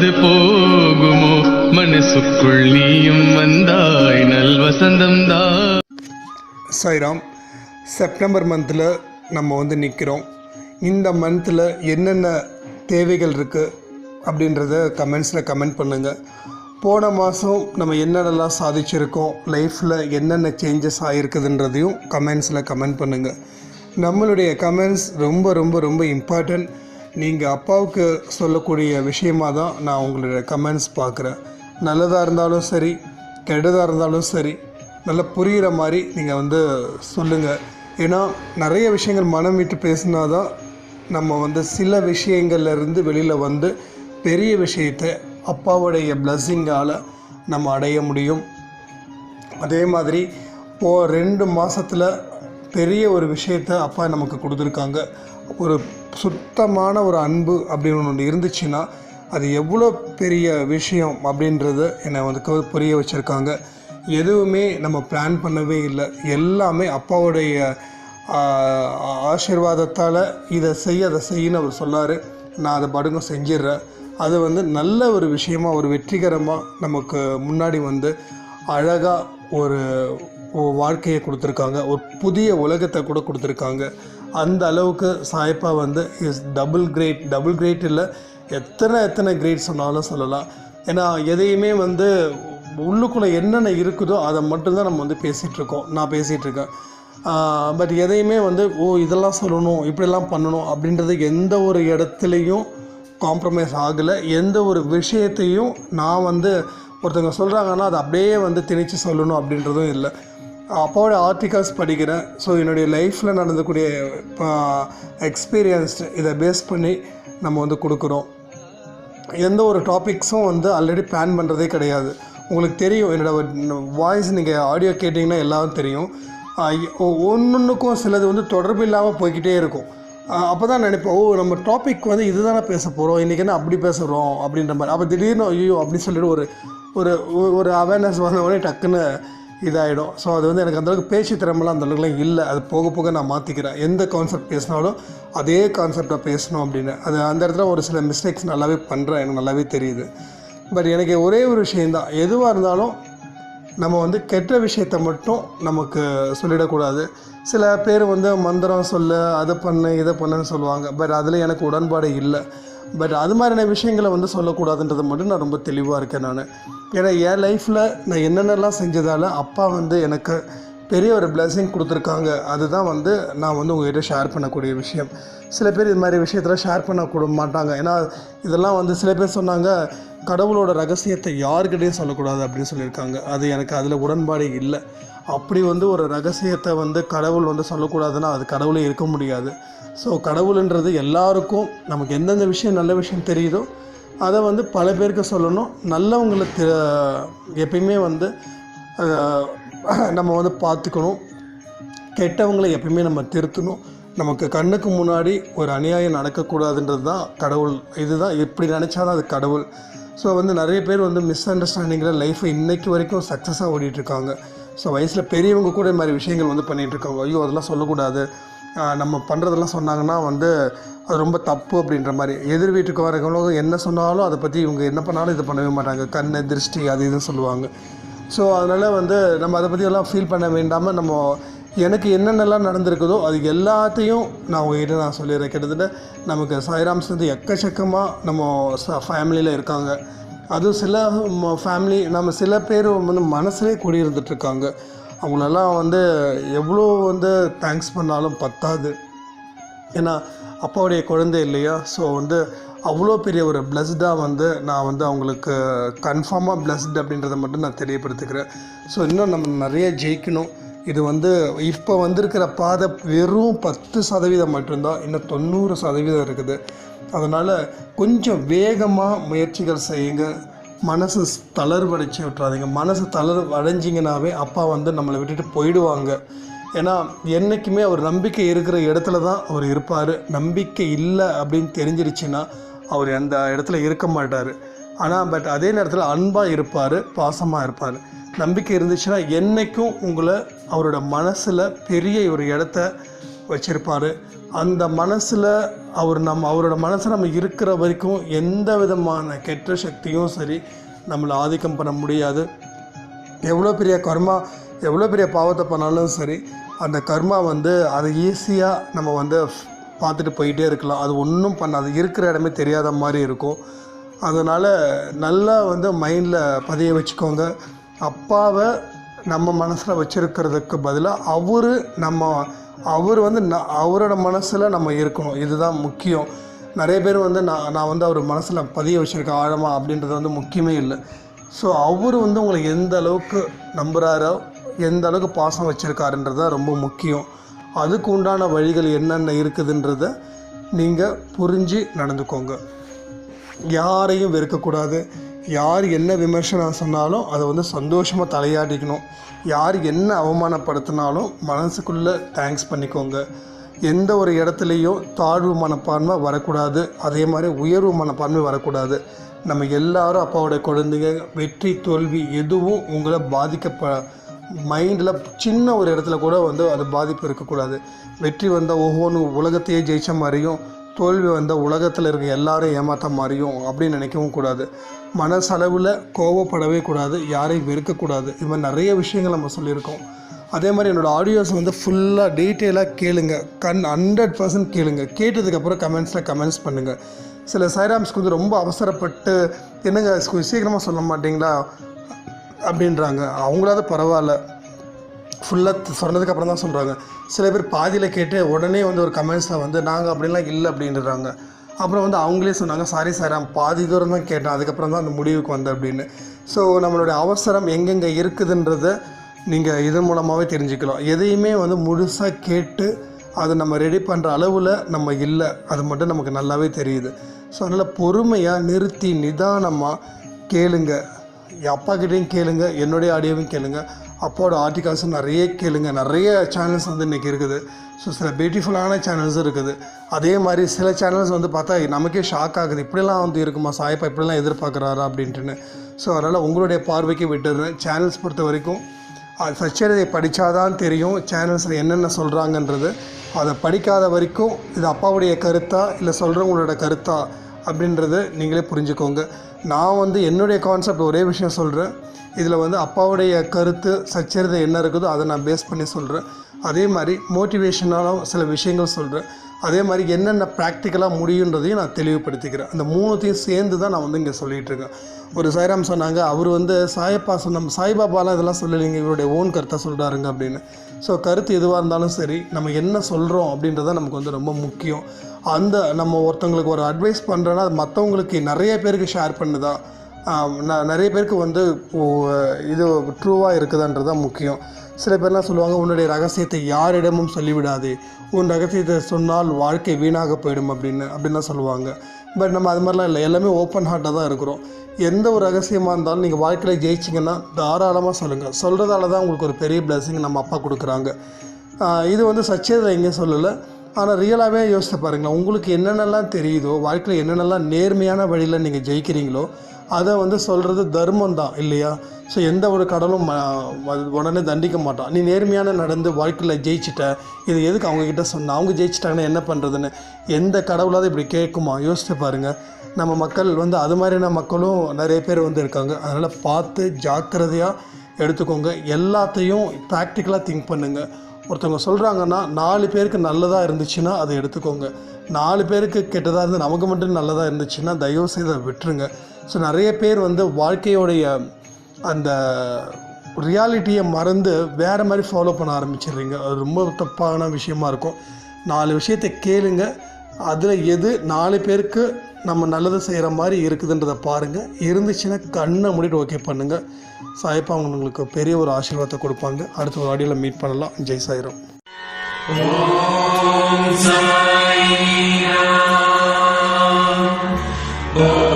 அது போகுமோ? மனசுக்குள் நீயும் வந்தாய் நல் வசந்தம்தான் சாய்ராம் செப்டம்பர் மந்தில் நம்ம வந்து நிற்கிறோம் இந்த மந்தில் என்னென்ன தேவைகள் இருக்குது அப்படின்றத கமெண்ட்ஸில் கமெண்ட் பண்ணுங்கள் போன மாதம் நம்ம என்னென்னலாம் சாதிச்சிருக்கோம்? லைஃப்பில் என்னென்ன சேஞ்சஸ் ஆகிருக்குதுன்றதையும் கமெண்ட்ஸில் கமெண்ட் பண்ணுங்கள் நம்மளுடைய கமெண்ட்ஸ் ரொம்ப ரொம்ப ரொம்ப இம்பார்ட்டன்ட் நீங்கள் அப்பாவுக்கு சொல்லக்கூடிய விஷயமாக தான் நான் உங்களுடைய கமெண்ட்ஸ் பார்க்குறேன். நல்லதாக இருந்தாலும் சரி கெட்டதாக இருந்தாலும் சரி நல்லா புரிகிற மாதிரி நீங்கள் வந்து சொல்லுங்கள் ஏன்னா நிறைய விஷயங்கள் மனம் விட்டு பேசினா தான் நம்ம வந்து சில விஷயங்கள்லேருந்து வெளியில் வந்து பெரிய விஷயத்தை அப்பாவுடைய பிளஸ்ஸிங்கால் நம்ம அடைய முடியும். அதே மாதிரி போ ரெண்டு மாதத்தில் பெரிய ஒரு விஷயத்த அப்பா நமக்கு கொடுத்துருக்காங்க. ஒரு சுத்தமான ஒரு அன்பு அப்படின்னு ஒன்று இருந்துச்சுன்னா அது எவ்வளோ பெரிய விஷயம் அப்படின்றத என்னை வந்து புரிய வச்சுருக்காங்க. எதுவுமே நம்ம பிளான் பண்ணவே இல்லை. எல்லாமே அப்பாவுடைய ஆசீர்வாதத்தால் இதை செய் அதை செய்யின்னு அவர் சொன்னார் நான் அதை படுங்க செஞ்சிடுறேன் அது வந்து நல்ல ஒரு விஷயமாக ஒரு வெற்றிகரமாக நமக்கு முன்னாடி வந்து அழகாக ஒரு வாழ்க்கையை கொடுத்துருக்காங்க. ஒரு புதிய உலகத்தை கூட கொடுத்துருக்காங்க. அந்த அளவுக்கு சாய்ப்பா வந்து is double great double great இல்லை. எத்தனை எத்தனை கிரேட் சொன்னாலும் சொல்லலாம். ஏன்னா எதையுமே வந்து உள்ளுக்குள்ளே என்னென்ன இருக்குதோ அதை மட்டும்தான் நம்ம வந்து பேசிகிட்ருக்கோம் நான் பேசிகிட்ருக்கேன் பட் எதையுமே வந்து ஓ இதெல்லாம் சொல்லணும் இப்படிலாம் பண்ணணும் அப்படின்றது எந்த ஒரு இடத்துலையும் காம்ப்ரமைஸ் ஆகலை. எந்த ஒரு விஷயத்தையும் நான் வந்து ஒருத்தவங்க சொல்கிறாங்கன்னா அதை அப்படியே வந்து திணிச்சு சொல்லணும் அப்படின்றதும் இல்லை. அப்பாவோட ஆர்டிகல்ஸ் படிக்கிறேன். ஸோ என்னுடைய லைஃப்பில் நடந்தக்கூடிய எக்ஸ்பீரியன்ஸ்டு இதை பேஸ் பண்ணி நம்ம வந்து கொடுக்குறோம். எந்த ஒரு டாபிக்ஸும் வந்து ஆல்ரெடி பிளான் பண்ணுறதே கிடையாது. உங்களுக்கு தெரியும் என்னோட வாய்ஸ் நீங்கள் ஆடியோ கேட்டிங்கன்னா எல்லாம் தெரியும். ஒன்றுக்கும் சிலது வந்து தொடர்பு இல்லாமல் போய்க்கிட்டே இருக்கும். அப்போ தான் நினைப்போம் ஓ நம்ம டாபிக் வந்து இதுதானே பேச போகிறோம் இன்றைக்கி என்ன அப்படி பேசுகிறோம் அப்படின்ற மாதிரி. அப்போ திடீர்னு ஐயோ அப்படின்னு சொல்லிட்டு ஒரு ஒரு ஒரு அவேர்னஸ் வந்த உடனே டக்குன்னு இதாகிடும் ஸோ அது வந்து எனக்கு அந்தளவுக்கு பேச்சு திறமெல்லாம் அந்த அளவுக்குலாம் இல்லை. அது போக போக நான் மாற்றிக்கிறேன் எந்த கான்செப்ட் பேசினாலும் அதே கான்செப்டை பேசணும் அப்படின்னு. அது அந்த இடத்துல ஒரு சில மிஸ்டேக்ஸ் நல்லாவே பண்ணுறேன் எனக்கு நல்லாவே தெரியுது. பட் எனக்கு ஒரே ஒரு விஷயந்தான் எதுவாக இருந்தாலும் நம்ம வந்து கெட்ட விஷயத்த மட்டும் நமக்கு சொல்லிடக்கூடாது. சில பேர் வந்து மந்திரம் சொல்ல அதை பண்ணு இதை பண்ணுன்னு சொல்லுவாங்க. பட் அதில் எனக்கு உடன்பாடு இல்லை. பட் அது மாதிரியான விஷயங்களை வந்து சொல்லக்கூடாதுன்றது மட்டும் நான் ரொம்ப தெளிவாக இருக்கேன் நான். ஏன்னா என் லைஃப்பில் நான் என்னென்னலாம் செஞ்சதால் அப்பா வந்து எனக்கு பெரிய ஒரு பிளெஸிங் கொடுத்துருக்காங்க. அதுதான் வந்து நான் வந்து உங்ககிட்ட ஷேர் பண்ணக்கூடிய விஷயம். சில பேர் இது மாதிரி விஷயத்தில் ஷேர் பண்ண கூட மாட்டாங்க. ஏன்னா இதெல்லாம் வந்து சில பேர் சொன்னாங்க கடவுளோட ரகசியத்தை யாருக்கிட்டையும் சொல்லக்கூடாது அப்படின்னு சொல்லியிருக்காங்க. அது எனக்கு அதில் உடன்பாடு இல்லை. அப்படி வந்து ஒரு ரகசியத்தை வந்து கடவுள் வந்து சொல்லக்கூடாதுன்னா அது கடவுளே இருக்க முடியாது. ஸோ கடவுள்ன்றது எல்லாருக்கும் நமக்கு எந்தெந்த விஷயம் நல்ல விஷயம் தெரியுதோ அதை வந்து பல பேருக்கு சொல்லணும். நல்லவங்களை தெ- எப்பயுமே வந்து நம்ம வந்து பார்த்துக்கணும். கெட்டவங்களை எப்பயுமே நம்ம திருத்தணும். நமக்கு கண்ணுக்கு முன்னாடி ஒரு அநியாயம் நடக்கக்கூடாதுன்றது தான் கடவுள். இதுதான் இப்படி நினச்சா தான் அது கடவுள். ஸோ வந்து நிறைய பேர் வந்து மிஸ் அண்டர்ஸ்டாண்டிங்கில் லைஃப்பை இன்றைக்கி வரைக்கும் சக்ஸஸாக ஓடிட்டுருக்காங்க ஸோ வயசில் பெரியவங்க கூட இந்த மாதிரி விஷயங்கள் வந்து பண்ணிகிட்டு இருக்காங்க. ஐயோ அதெல்லாம் சொல்லக்கூடாது. நம்ம பண்ணுறதெல்லாம் சொன்னாங்கன்னா வந்து அது ரொம்ப தப்பு அப்படின்ற மாதிரி. எதிர் வீட்டுக்கு வரவங்களும் என்ன சொன்னாலும் அதை பற்றி இவங்க என்ன பண்ணாலும் இது பண்ணவே மாட்டாங்க. கண் திருஷ்டி அது இதுன்னு சொல்லுவாங்க. ஸோ அதனால் வந்து நம்ம அதை பற்றி எல்லாம் ஃபீல் பண்ண வேண்டாமல் நம்ம எனக்கு என்னென்னலாம் நடந்திருக்குதோ அது எல்லாத்தையும் நான் உங்ககிட்ட நான் சொல்லிடுறேன். கிட்டத்தட்ட நமக்கு சாய்ராம்ஸ் வந்து எக்கச்சக்கமாக நம்ம ஃபேமிலியில் இருக்காங்க. அதுவும் சில ஃபேமிலி நம்ம சில பேர் வந்து மனசுலேயே குடியிருந்துட்டுருக்காங்க அவங்களெல்லாம் வந்து எவ்வளோ வந்து தேங்க்ஸ் பண்ணாலும் பத்தாது. ஏன்னா அப்பாவுடைய குழந்தை இல்லையா? ஸோ வந்து அவ்வளோ பெரிய ஒரு பிளஸ்டாக வந்து நான் வந்து அவங்களுக்கு கன்ஃபார்மாக பிளஸ்ட் அப்படின்றத மட்டும் நான் தெரியப்படுத்துக்கிறேன். ஸோ இன்னும் நம்ம நிறைய ஜெயிக்கணும். இது வந்து இப்போ வந்திருக்கிற பாதை வெறும் பத்து சதவீதம் மட்டும்தான் இன்னும் தொண்ணூறு சதவீதம் இருக்குது. அதனால் கொஞ்சம் வேகமாக முயற்சிகள் செய்யுங்க. மனசு தளர்வடைச்சி விட்றாதீங்க மனசு தளர்வடைஞ்சிங்கனாவே அப்பா வந்து நம்மளை விட்டுட்டு போயிடுவாங்க. ஏன்னா என்றைக்குமே அவர் நம்பிக்கை இருக்கிற இடத்துல தான் அவர் இருப்பார். நம்பிக்கை இல்லை அப்படின்னு தெரிஞ்சிருச்சுன்னா அவர் அந்த இடத்துல இருக்க மாட்டார். ஆனால் பட் அதே நேரத்தில் அன்பாக இருப்பார் பாசமாக இருப்பார். நம்பிக்கை இருந்துச்சுன்னா என்றைக்கும் உங்களை அவரோட மனசில் பெரிய ஒரு இடத்த வச்சுருப்பார். அந்த மனசில் அவர் நம்ம அவரோட மனசு நம்ம இருக்கிற வரைக்கும் எந்த விதமான கெட்ட சக்தியும் சரி நம்மளை ஆதிக்கம் பண்ண முடியாது. எவ்வளோ பெரிய கர்மா எவ்வளோ பெரிய பாவத்தை பண்ணாலும் சரி அந்த கர்மா வந்து அதை ஈஸியாக நம்ம வந்து பார்த்துட்டு போயிட்டே இருக்கலாம். அது ஒன்றும் பண்ணாது இருக்கிற இடமே தெரியாத மாதிரி இருக்கும். அதனால் நல்லா வந்து மைண்டில் பதிய வச்சுக்கோங்க. அப்பாவை நம்ம மனசில் வச்சுருக்கிறதுக்கு பதிலாக அவர் நம்ம அவர் வந்து ந அவரோட மனசில் நம்ம இருக்கணும். இதுதான் முக்கியம். நிறைய பேர் வந்து நான் நான் வந்து அவர் மனசில் பதிய வச்சுருக்கேன் ஆழமாக அப்படின்றது வந்து முக்கியமே இல்லை. ஸோ அவர் வந்து உங்களை எந்த அளவுக்கு நம்புகிறாரோ எந்த அளவுக்கு பாசம் வச்சுருக்காருன்றது தான் ரொம்ப முக்கியம். அதுக்கு உண்டான வழிகள் என்னென்ன இருக்குதுன்றத நீங்கள் புரிஞ்சு நடந்துக்கோங்க. யாரையும் வெறுக்கக்கூடாது. யார் என்ன விமர்சனம் சொன்னாலும் அதை வந்து சந்தோஷமாக தலையாட்டிக்கணும். யார் என்ன அவமானப்படுத்தினாலும் மனசுக்குள்ளே தேங்க்ஸ் பண்ணிக்கோங்க. எந்த ஒரு இடத்துலையும் தாழ்வு மனப்பான்மை வரக்கூடாது. அதே மாதிரி உயர்வு மனப்பான்மை வரக்கூடாது. நம்ம எல்லாரும் அப்பாவோட குழந்தைங்க வெற்றி தோல்வி எதுவும் உங்களை பாதிக்கப்ப மைண்டில் சின்ன ஒரு இடத்துல கூட வந்து அது பாதிப்பு இருக்கக்கூடாது. வெற்றி வந்தால் ஒவ்வொன்றும் உலகத்தையே ஜெயிச்ச மாதிரியும் தோல்வி வந்த உலகத்தில் இருக்க எல்லாரும் ஏமாற்ற மாதிரியும் அப்படின்னு நினைக்கவும் கூடாது. மனசளவில் கோவப்படவே கூடாது யாரையும் வெறுக்கக்கூடாது இது மாதிரி நிறைய விஷயங்கள் நம்ம சொல்லியிருக்கோம். அதே மாதிரி என்னோடய ஆடியோஸ் வந்து ஃபுல்லாக டீட்டெயிலாக கேளுங்க. கண் ஹண்ட்ரட் பர்சன்ட் கேளுங்க. கேட்டதுக்கப்புறம் கமெண்ட்ஸில் கமெண்ட்ஸ் பண்ணுங்கள் சில சைராம்ஸ்க்கு வந்து ரொம்ப அவசரப்பட்டு என்னங்க சீக்கிரமாக சொல்ல மாட்டிங்களா? அப்படின்றாங்க. அவங்களாவது பரவாயில்ல. ஃபுல்லாக சொன்னதுக்கப்புறம் தான் சொல்கிறாங்க சில பேர் பாதியில் கேட்டு உடனே வந்து ஒரு கமெண்ட்ஸில் வந்து நாங்கள் அப்படிலாம் இல்லை அப்படின்றாங்க. அப்புறம் வந்து அவங்களே சொன்னாங்க சாரி சார் நான் பாதி தூரம் தான் கேட்டேன். அதுக்கப்புறம் தான் அந்த முடிவுக்கு வந்தேன் அப்படின்னு. ஸோ நம்மளுடைய அவசரம் எங்கெங்கே இருக்குதுன்றதை நீங்கள் இதன் மூலமாகவே தெரிஞ்சுக்கலாம். எதையுமே வந்து முழுசாக கேட்டு அதை நம்ம ரெடி பண்ணுற அளவில் நம்ம இல்லை. அது மட்டும் நமக்கு நல்லாவே தெரியுது. ஸோ அதனால் பொறுமையாக நிறுத்தி நிதானமாக கேளுங்க. என் அப்பாக்கிட்டேயும் கேளுங்க என்னுடைய ஆடியோவும் கேளுங்க. அப்பாவோட ஆர்டிகல்ஸும் நிறைய கேளுங்க. நிறைய சேனல்ஸ் வந்து இன்றைக்கி இருக்குது. ஸோ சில பியூட்டிஃபுல்லான சேனல்ஸும் இருக்குது. அதே மாதிரி சில சேனல்ஸ் வந்து பார்த்தா நமக்கே ஷாக் ஆகுது. இப்படிலாம் வந்து இருக்குமா? சாயப்பா இப்படிலாம் எதிர்பார்க்குறாரா? அப்படின்ட்டுன்னு. ஸோ அதனால் உங்களுடைய பார்வைக்கு விட்டுடுறேன். சேனல்ஸ் பொறுத்த வரைக்கும் அது சச்சரிதை படித்தாதான் தெரியும். சேனல்ஸில் என்னென்ன சொல்கிறாங்கன்றது அதை படிக்காத வரைக்கும் இது அப்பாவுடைய கருத்தா? இல்லை சொல்கிறவங்களோட கருத்தா? அப்படின்றது நீங்களே புரிஞ்சுக்கோங்க. நான் வந்து என்னுடைய கான்செப்ட் ஒரே விஷயம் சொல்கிறேன் இதில் வந்து அப்பாவுடைய கருத்து சச்சரிதை என்ன இருக்குதோ அதை நான் பேஸ் பண்ணி சொல்கிறேன் அதே மாதிரி மோட்டிவேஷனாலும் சில விஷயங்கள் சொல்கிறேன் அதே மாதிரி என்னென்ன ப்ராக்டிக்கலாக முடியுன்றதையும் நான் தெளிவுபடுத்திக்கிறேன். அந்த மூணுத்தையும் சேர்ந்து தான் நான் வந்து இங்கே சொல்லிகிட்டு இருக்கேன். ஒரு சாய்ராம் சொன்னாங்க அவர் வந்து சாயப்பா சொன்ன சாய்பாபாலாம் இதெல்லாம் சொல்லலைங்க இவருடைய ஓன் கருத்தை சொல்கிறாருங்க அப்படின்னு. ஸோ கருத்து எதுவாக இருந்தாலும் சரி நம்ம என்ன சொல்கிறோம் அப்படின்றத நமக்கு வந்து ரொம்ப முக்கியம். அந்த நம்ம ஒருத்தவங்களுக்கு ஒரு அட்வைஸ் பண்ணுறோன்னா அது மற்றவங்களுக்கு நிறைய பேருக்கு ஷேர் பண்ணுதா? ந- நிறைய பேருக்கு வந்து இது ட்ரூவாக இருக்குதான்றது தான் முக்கியம். சில பேர்லாம் சொல்லுவாங்க உன்னுடைய ரகசியத்தை யாரிடமும் சொல்லிவிடாது. உன் ரகசியத்தை சொன்னால் வாழ்க்கை வீணாக போயிடும் அப்படின்னு அப்படின்லாம் சொல்லுவாங்க. பட் நம்ம அது மாதிரிலாம் இல்லை. எல்லாமே ஓப்பன் ஹார்ட்டாக தான் இருக்கிறோம். எந்த ஒரு ரகசியமாக இருந்தாலும் நீங்கள் வாழ்க்கையில் ஜெயிச்சிங்கன்னா தாராளமாக சொல்லுங்கள் சொல்கிறதால தான் உங்களுக்கு ஒரு பெரிய பிளஸிங் நம்ம அப்பா கொடுக்குறாங்க. இது வந்து சச்சேதம் எங்கேயும் சொல்லலை. ஆனால் ரியலாகவே யோசித்து பாருங்களேன். உங்களுக்கு என்னென்னலாம் தெரியுதோ வாழ்க்கையில் என்னென்னலாம் நேர்மையான வழியில் நீங்கள் ஜெயிக்கிறீங்களோ அதை வந்து சொல்கிறது தர்மம் தான் இல்லையா? ஸோ எந்த ஒரு கடலும் அது உடனே தண்டிக்க மாட்டான் நீ நேர்மையான நடந்து வாழ்க்கையில் ஜெயிச்சிட்ட இது எதுக்கு அவங்கக்கிட்ட சொன்ன அவங்க ஜெயிச்சிட்டாங்கன்னா என்ன பண்ணுறதுன்னு எந்த கடவுளாவது இப்படி கேட்குமா? யோசித்து பாருங்கள் நம்ம மக்கள் வந்து அது மாதிரியான மக்களும் நிறைய பேர் வந்து இருக்காங்க. அதனால் பார்த்து ஜாக்கிரதையாக எடுத்துக்கோங்க. எல்லாத்தையும் ப்ராக்டிக்கலாக திங்க் பண்ணுங்கள் ஒருத்தவங்க சொல்கிறாங்கன்னா நாலு பேருக்கு நல்லதாக இருந்துச்சுன்னா அதை எடுத்துக்கோங்க. நாலு பேருக்கு கெட்டதாக இருந்து நமக்கு மட்டும் நல்லதாக இருந்துச்சுன்னா தயவு செய்து அதை விட்டுருங்க. ஸோ நிறைய பேர் வந்து வாழ்க்கையோடைய அந்த ரியாலிட்டியை மறந்து வேறு மாதிரி ஃபாலோ பண்ண ஆரம்பிச்சிடுறீங்க. அது ரொம்ப தப்பான விஷயமா இருக்கும். நாலு விஷயத்தை கேளுங்க. அதில் எது நாலு பேருக்கு நம்ம நல்லது செய்கிற மாதிரி இருக்குதுன்றதை பாருங்கள் இருந்துச்சுன்னா கண்ணை மூடிட்டு ஓகே பண்ணுங்கள் சாய்ப்பா உங்களுக்கு பெரிய ஒரு ஆசீர்வாதத்தை கொடுப்பாங்க. அடுத்த ஒரு ஆடியோவில் மீட் பண்ணலாம். ஜெய் சாயிரம். ஓம்